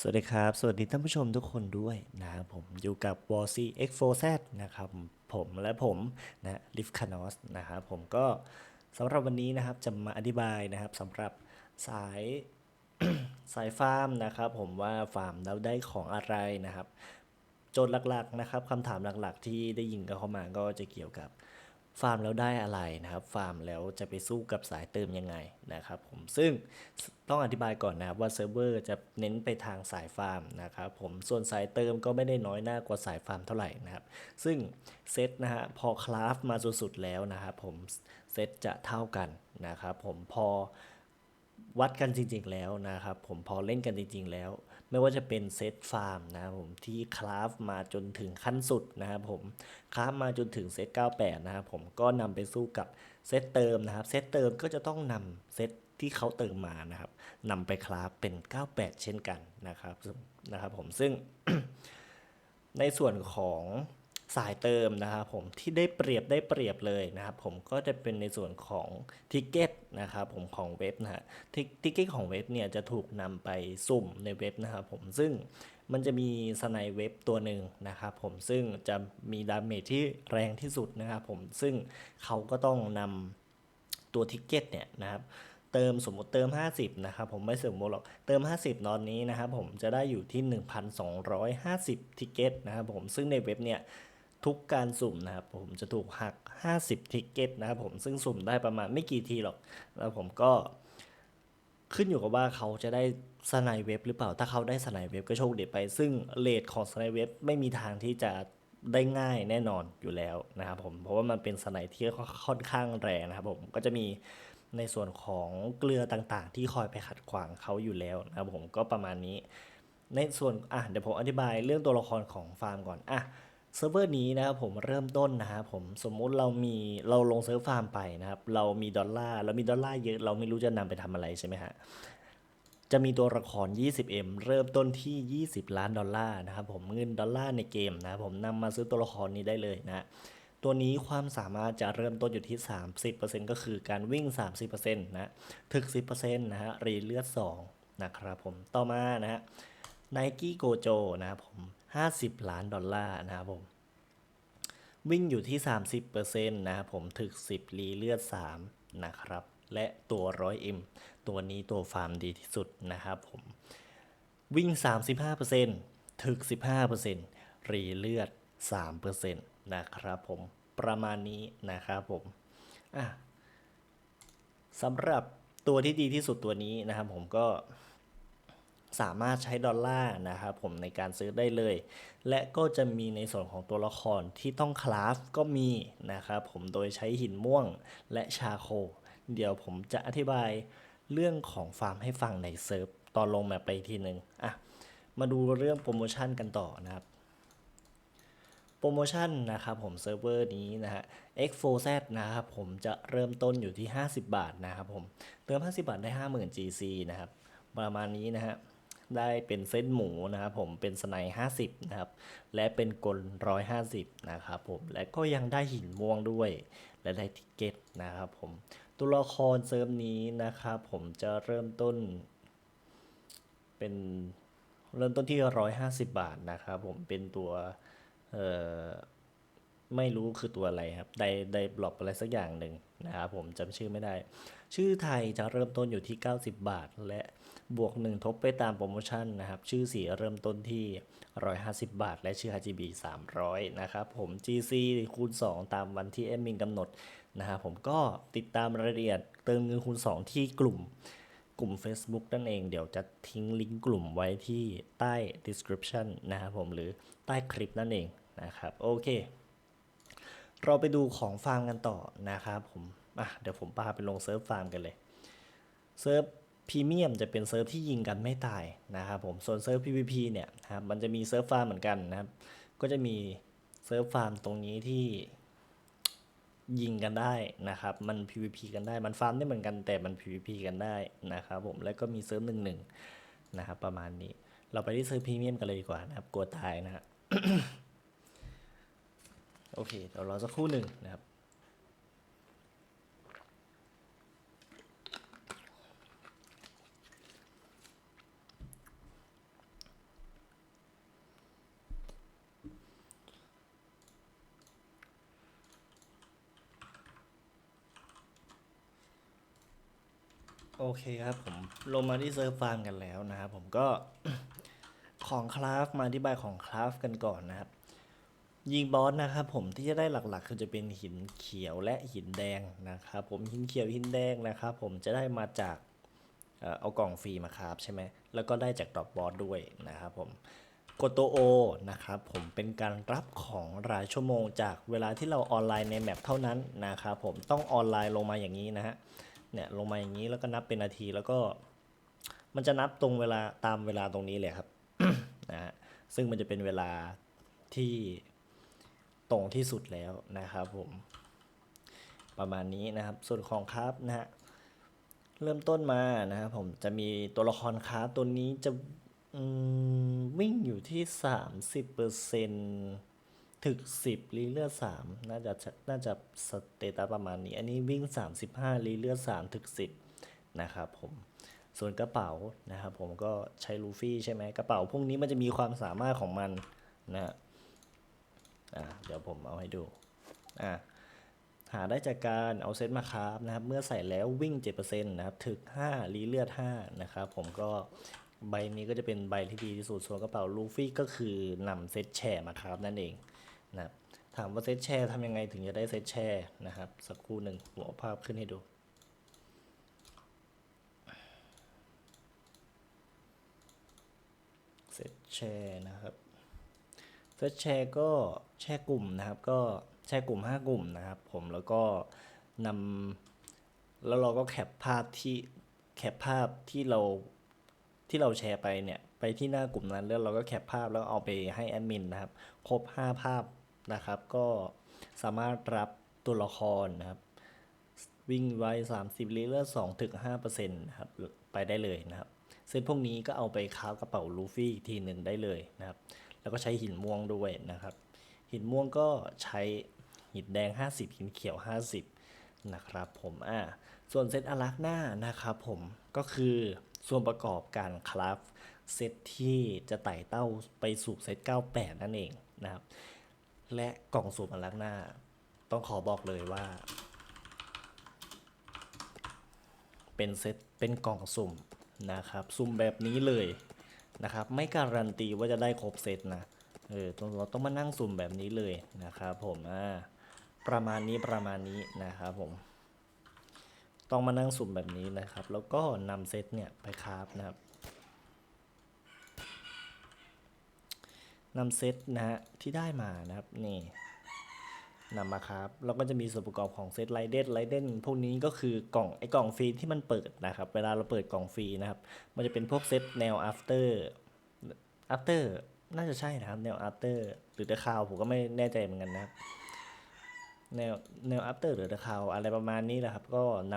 สวัสดีครับ สวัสดีท่านผู้ชมทุกคนด้วยนะครับผมอยู่กับ w a r c X4Z นะครับผมและผมนะลิฟคานอสนะครับผมก็สำหรับวันนี้นะครับจะมาอธิบายนะครับสำหรับสายสายฟาร์มนะครับผมว่าฟาร์มแล้วได้ของอะไรนะครับ โจทย์หลักๆนะครับคำถามหลักๆ ที่ได้ยินกันเข้ามาก็จะเกี่ยวกับ ฟาร์มแล้วได้อะไรนะครับ ฟาร์มแล้วจะไปสู้กับสายเติมยังไงนะครับผมซึ่งต้องอธิบายก่อนนะครับว่าเซิร์ฟเวอร์จะเน้นไปทางสายฟาร์มนะครับผมส่วนสายเติมก็ไม่ได้น้อยหน้ากว่าสายฟาร์มเท่าไหร่นะครับซึ่งเซตนะฮะพอคราฟมาสุดๆแล้วนะครับผมเซตจะเท่ากันนะครับผมพอวัดกันจริงๆแล้วนะครับผมพอเล่นกันจริงๆแล้ว ไม่ว่าจะเป็นเซตฟาร์มนะครับผมที่คราฟมาจนถึงขั้นสุดนะครับผมคราฟมาจนถึงเซต98 นะครับผมก็นำไปสู้กับเซตเติมนะครับเซตเติมก็จะต้องนำเซตที่เขาเติมมานะครับนำไปคราฟเป็น 98 เช่นกันนะครับนะครับผมซึ่งในส่วนของ สายเติมนะครับผมที่ได้เปรียบได้เปรียบเลยนะครับผมก็จะเป็นในส่วนของทิกเก็ตนะครับผมของเว็บนะฮะทิกเก็ตของเว็บเนี่ยจะถูกนำไปสุ่มในเว็บนะครับผมซึ่งมันจะมีสไนเว็บตัวหนึ่งนะครับผมซึ่งจะมีดาเมจที่แรงที่สุดนะครับผมซึ่งเขาก็ต้องนำตัวทิกเก็ตเนี่ยนะครับเติมสมมติเติม 50 นะครับผมไม่สมมติหรอกเติม 50 ตอนนี้นะครับผมจะได้อยู่ที่ 1,250 ทิกเก็ตนะครับผมซึ่งในเว็บเนี่ย ทุกการสุ่มนะครับผมจะถูกหัก 50 ทิกเก็ตนะครับผมซึ่งสุ่มได้ประมาณไม่กี่ทีหรอก แล้วผมก็ขึ้นอยู่กับว่าเขาจะได้สไนเว็บหรือเปล่า ถ้าเขาได้สไนเว็บก็โชคดีไป ซึ่งเลทของสไนเว็บไม่มีทางที่จะได้ง่ายแน่นอนอยู่แล้วนะครับผม เพราะว่ามันเป็นสไนที่ค่อนข้างแรงนะครับผม ก็จะมีในส่วนของเกลือต่างๆ ที่คอยไปขัดขวางเขาอยู่แล้วนะครับผม ก็ประมาณนี้ ในส่วน อะ เดี๋ยวผมอธิบายเรื่องตัวละครของฟาร์มก่อน อะ เซิร์ฟเวอร์นี้นะครับผมเริ่มต้นนะครับผมสมมุติเรามีเราลงเซิร์ฟฟาร์มไปนะครับ เรามีดอลลาร์เรามีดอลลาร์เยอะเราไม่รู้จะนำไปทำอะไรใช่ไหมฮะจะมีตัวละคร 20M เริ่มต้นที่ 20 ล้านดอลลาร์นะครับผมเงินดอลลาร์ในเกมนะครับผมนำมาซื้อตัวละครนี้ได้เลยนะตัวนี้ความสามารถจะเริ่มต้นอยู่ที่ 30%ก็คือการวิ่ง 30%นะถึก 10%นะฮะรีเลือด 2 นะครับผมต่อมานะฮะ Nike Gojo นะครับผม 50 ล้านดอลลาร์นะครับผม วิ่งอยู่ที่ 30%นะครับผมถึก 10รีเลือด 3 นะครับ และตัว 100M ตัวนี้ตัวฟาร์มดีที่สุดนะครับผม วิ่ง 35%ถึก 15%รีเลือด 3%นะครับผมประมาณนี้นะครับผมอะสำหรับตัวที่ดีที่สุดตัวนี้นะครับผมก็ สามารถใช้ดอลลาร์นะครับผมในการซื้อได้เลย และก็จะมีในส่วนของตัวละครที่ต้องคราฟก็มีนะครับผมโดยใช้หินม่วงและชาโค เดี๋ยวผมจะอธิบายเรื่องของฟาร์มให้ฟังในเซิร์ฟตอนลงแมปไปทีหนึ่งอะมาดูเรื่องโปรโมชั่นกันต่อนะครับโปรโมชั่นนะครับผมเซิร์ฟเวอร์นี้นะฮะ X4Z นะครับผมจะเริ่มต้นอยู่ที่ 50 บาทนะครับผมเติม 50 บาทได้ 50,000 GC นะครับ ประมาณนี้นะฮะ ได้เป็นเส้นหมูนะครับผมเป็นสไน50นะครับ และเป็นกล150นะครับผมและก็ยังได้หินม่วงด้วย และได้ทิกเก็ตนะครับผมตัวละครเซิร์ฟนี้นะครับผมจะเริ่มต้น เป็นเริ่มต้นที่ 150 บาทนะครับผมเป็นตัวเอ่อ ไม่รู้คือตัวอะไรครับไดไดบล็อกอะไรสักอย่างหนึ่งนะครับผมจำชื่อไม่ได้ ชื่อไทยจะเริ่มต้นอยู่ที่ 90 บาท และบวก 1 ทบไปตามโปรโมชั่นนะครับ ชื่อสีเริ่มต้นที่ 150 บาท และชื่อ RGB 300 นะครับผม GC คูณ 2 ตามวันที่แอดมินกำหนดนะครับผมก็ติดตามรายละเอียดเติมเงินคูณ 2 ที่กลุ่มกลุ่ม Facebook นั่นเองเดี๋ยวจะทิ้งลิงก์กลุ่มไว้ที่ใต้ description นะครับผมหรือใต้คลิปนั่นเองนะครับ โอเค เราไปดูของฟาร์มกันต่อนะครับผมอะเดี๋ยวผมพาไปลงเซิร์ฟฟาร์มกันเลยเซิร์ฟพรีเมียมจะเป็นเซิร์ฟที่ยิงกันไม่ตายนะครับผมส่วนเซิร์ฟ PVP เนี่ยครับมันจะมีเซิร์ฟฟาร์มเหมือนกันนะครับ ก็จะมีเซิร์ฟฟาร์มตรงนี้ที่ยิงกันได้นะครับ มัน PVP กันได้ มันฟาร์มได้เหมือนกันแต่มัน PVP กันได้นะครับผม แล้วก็มีเซิร์ฟหนึ่งหนึ่งนะครับประมาณนี้ เราไปที่เซิร์ฟพรีเมียมกันเลยดีกว่านะครับ กลัวตายนะฮะ โอเคเดี๋ยวรอสักครู่หนึ่งนะครับโอเคครับผมลงมาที่เซิร์ฟฟาร์มกันแล้วนะครับผมก็ของคราฟมาอธิบายของคราฟกันก่อนนะครับ ยิงบอสนะครับผมที่จะได้หลักๆ คือจะเป็นหินเขียวและหินแดงนะครับผมหินเขียวหินแดงนะครับผมจะได้มาจากเอากล่องฟรีมาครับใช่ไหมแล้วก็ได้จากดรอปบอสด้วยนะครับผมกดตัวโอนะครับผมเป็นการรับของรายชั่วโมงจากเวลาที่เราออนไลน์ในแมปเท่านั้นนะครับผมต้องออนไลน์ลงมาอย่างนี้นะฮะเนี่ยลงมาอย่างนี้แล้วก็นับเป็นนาทีแล้วก็ มันจะนับตรงเวลาตามเวลาตรงนี้เลยครับนะฮะซึ่งมันจะเป็นเวลาที่ รงที่สุดแล้วนะครับผม ประมาณนี้นะครับ ส่วนของคราฟนะฮะเริ่มต้นมานะครับผมจะมีตัวละครคราฟตัวนี้จะวิ่งอยู่ที่ 30%ถึก 10รีเลือด3น่าจะน่าจะสเตตัสประมาณนี้ อันนี้วิ่ง 35รีเลือด3ถึก 10 นะครับผมส่วนกระเป๋านะครับผมก็ใช้ลูฟี่ใช่ไหมกระเป๋าพวกนี้มันจะมีความสามารถของมันนะ ฮะอ่าเดี๋ยวผมเอาให้ดูอ่าหาได้จากการเอาเซตมาคราฟนะครับ เมื่อใส่แล้ววิ่ง 7%นะครับถึก 5 รีเลือด 5 นะครับ ผมก็ใบนี้ก็จะเป็นใบที่ดีที่สุดส่วนกระเป๋าลูฟี่ก็คือนำเซตแชร์มาคราฟนั่นเองนะครับถามว่าเซตแชร์ทำยังไงถึงจะได้เซตแชร์นะครับ สักครู่หนึ่งผมเอาภาพขึ้นให้ดูเซตแชร์นะครับ เซแชร์ก็แชร์กลุ่มนะครับ ก็แชร์กลุ่ม 5 กลุ่มนะครับ ผมแล้วก็นำแล้วเราก็แคปภาพที่แคปภาพที่เราที่เราแชร์ไปเนี่ยไปที่หน้ากลุ่มนั้นแล้วเราก็แคปภาพแล้วเอาไปให้แอดมินนะครับ ครบ 5 ภาพนะครับ ก็สามารถรับตัวละครนะครับ วิ่งไว30ลิตรละ2ถึง5%นะครับไปได้เลยนะครับ เซตพวกนี้ก็เอาไปครากระเป๋าลูฟี่อีกทีหนึ่งได้เลยนะครับ แล้วก็ใช้หินม่วงด้วยนะครับ หินม่วงก็ใช้หินแดง 50 หินเขียว 50 นะครับผมอ่าส่วนเซตอารักหน้านะครับผมก็คือส่วนประกอบการคราฟเซตที่จะไต่เต้าไปสู่เซต 98 นั่นเองนะครับ และกล่องสุ่มอารักหน้า ต้องขอบอกเลยว่า เป็นเซตเป็นกล่องสุ่มนะครับ สุ่มแบบนี้เลย นะครับ ไม่การันตีว่าจะได้ครบเซตนะเออต้องเราต้องมานั่งสุ่มแบบนี้เลยนะครับผมอ่าประมาณนี้ประมาณนี้นะครับผม ต้องมานั่งสุ่มแบบนี้นะครับ แล้วก็นำเซตเนี่ยไปคราฟนะครับนำเซตนะฮะที่ได้มานะครับนี่ นำมาครับแล้วก็จะมีส่วนประกอบของเซตไลเดนไลเดนพวกนี้ก็คือกล่องไอ้กล่องฟรีที่มันเปิดนะครับ เวลาเราเปิดกล่องฟรีนะครับ มันจะเป็นพวกเซตแนว after after น่าจะใช่นะครับ แนว after หรือ the cloud ผมก็ไม่แน่ใจเหมือนกันนะครับ แนวแนว after หรือ the cloud อะไรประมาณนี้แหละครับ ก็น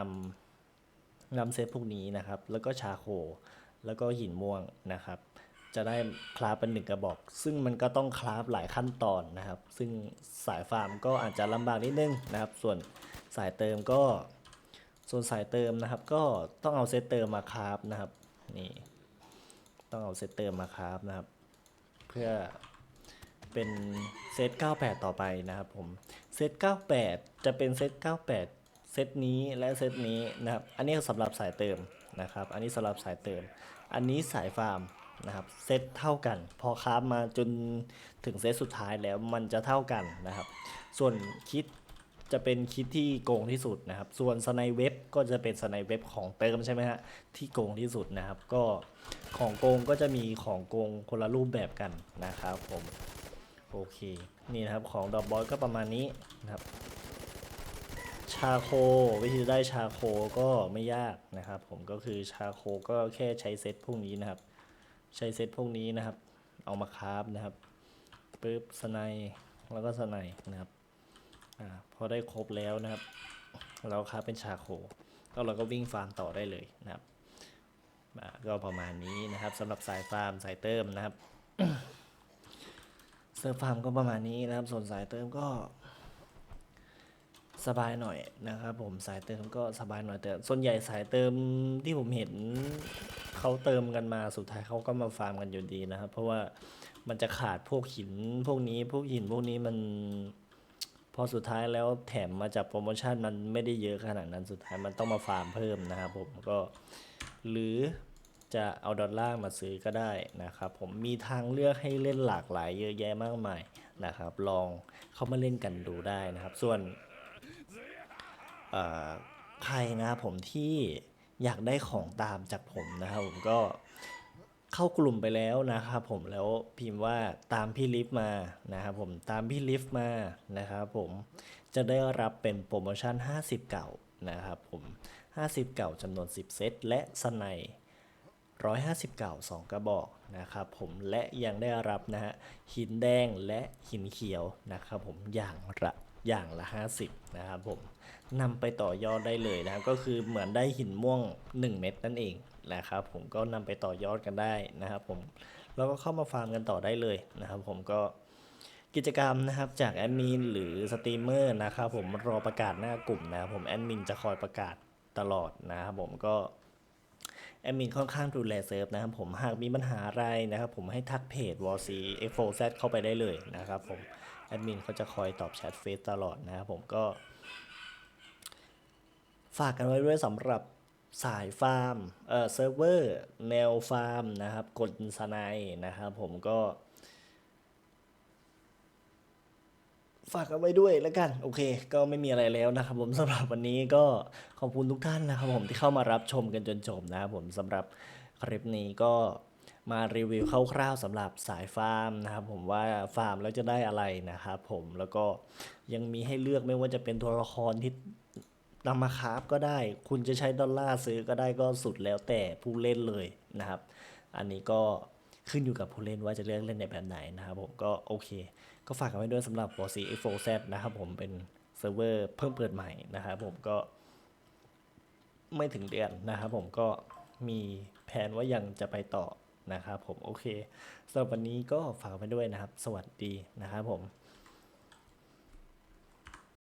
ำนำเซตพวกนี้นะครับ แล้วก็ชาโค แล้วก็หินม่วงนะครับ จะได้คราฟเป็นหนึ่งกระบอก ซึ่งมันก็ต้องคราฟหลายขั้นตอนนะครับ ซึ่งสายฟาร์มก็อาจจะลำบากนิดนึงนะครับ ส่วนสายเติมก็ ส่วนสายเติมนะครับ ก็ต้องเอาเซตเติมมาคราฟนะครับนี่ต้องเอาเซตเติมมาคราฟนะครับ เพื่อเป็นเซต98 ต่อไปนะครับผมเซต98 จะเป็นเซต98 เซตนี้และเซตนี้นะครับ อันนี้สำหรับสายเติมนะครับ อันนี้สำหรับสายเติม อันนี้สายฟาร์ม นะครับเซตเท่ากัน พอคราฟมาจนถึงเซตสุดท้ายแล้วมันจะเท่ากันนะครับ ส่วนคิดจะเป็นคิดที่โกงที่สุดนะครับ ส่วนสไนเว็บก็จะเป็นสไนเว็บของเติมใช่ไหมฮะที่โกงที่สุดนะครับ ก็ของโกงก็จะมีของโกงคนละรูปแบบกันนะครับผมโอเคนี่นะครับของดอกบอสก็ประมาณนี้นะครับชาโควิธีได้ชาโคก็ไม่ยากนะครับ ผมก็คือชาโคก็แค่ใช้เซตพวกนี้นะครับ ใช้เซตพวกนี้นะครับ เอามาคราฟนะครับปึ๊บสไนแล้วก็สไนนะครับอ่าพอได้ครบแล้วนะครับ เราคราฟเป็นชาโคแล้วเราก็วิ่งฟาร์มต่อได้เลยนะครับก็ประมาณนี้นะครับสำหรับสายฟาร์มสายเติมนะครับเซิร์ฟฟาร์มก็ประมาณนี้นะครับ ส่วนสายเติมก็ สบายหน่อยนะครับผมสายเติมก็สบายหน่อยแต่ส่วนใหญ่สายเติมที่ผมเห็นเขาเติมกันมาสุดท้ายเขาก็มาฟาร์มกันอยู่ดีนะครับ เพราะว่ามันจะขาดพวกหินพวกนี้พวกหินพวกนี้มันพอสุดท้ายแล้วแถมมาจากโปรโมชั่นมันไม่ได้เยอะขนาดนั้นสุดท้ายมันต้องมาฟาร์มเพิ่มนะครับผมก็หรือจะเอาดอลลาร์มาซื้อก็ได้นะครับผมมีทางเลือกให้เล่นหลากหลายเยอะแยะมากมายนะครับ ลองเข้ามาเล่นกันดูได้นะครับ ส่วน ใครนะครับผมที่อยากได้ของตามจากผมนะครับผมก็เข้ากลุ่มไปแล้วนะครับผมแล้วพิมพ์ว่าตามพี่ลิฟต์มานะครับผมตามพี่ลิฟต์มานะครับผมจะได้รับเป็นโปรโมชั่น 50 เก่านะครับผม 50 เก่าจำนวน 10 เซตและสไน150 เก่า 2 กระบอกนะครับผมและยังได้รับนะฮะหินแดงและหินเขียวนะครับผมอย่างละ อย่างละ 50 นะครับผมนำไปต่อยอดได้เลยนะครับ ก็คือเหมือนได้หินม่วง 1 เม็ดนั่นเองนะครับ ผมก็นำไปต่อยอดกันได้นะครับ ผมแล้วก็เข้ามาฟาร์มกันต่อได้เลยนะครับ ผมก็กิจกรรมนะครับจากแอดมินหรือสตรีมเมอร์นะครับผมรอประกาศหน้ากลุ่มนะครับผมแอดมินจะคอยประกาศตลอดนะครับผมก็แอดมินค่อนข้างดูแลเซิร์ฟนะครับผมหากมีปัญหาอะไรนะครับผมให้ทักเพจ w c x 4 z เข้าไปได้เลยนะครับผม แอดมินเขาจะคอยตอบแชทเฟซตลอดนะครับผมก็ ฝากกันไว้ด้วยสำหรับสายฟาร์มเอ่อเซิร์ฟเวอร์แนวฟาร์มนะครับกดสไนด์นะครับผมก็ ฝากกันไว้ด้วยแล้วกัน โอเค ก็ไม่มีอะไรแล้วนะครับผมสำหรับวันนี้ก็ขอบคุณทุกท่านนะครับผมที่เข้ามารับชมกันจนจบนะครับผมสำหรับคลิปนี้ก็ มารีวิวคร่าวๆสำหรับสายฟาร์มนะครับผมว่าฟาร์มแล้วจะได้อะไรนะครับผมแล้วก็ยังมีให้เลือกไม่ว่าจะเป็นตัวละครที่นำมาคราฟก็ได้ คุณจะใช้ดอลลาร์ซื้อก็ได้ก็สุดแล้วแต่ผู้เล่นเลยนะครับ อันนี้ก็ขึ้นอยู่กับผู้เล่นว่าจะเลือกเล่นในแบบไหนนะครับผมก็โอเค ก็ฝากกันไว้ด้วยสำหรับ w a r c x 4 z นะครับผมเป็นเซิร์ฟเวอร์เพิ่งเปิดใหม่นะครับผมก็ไม่ถึงเดือนนะครับผมก็มีแผนว่ายังจะไปต่อ นะครับผมโอเคสำหรับวันนี้ก็ฝากไปด้วยนะครับ สวัสดีนะครับผม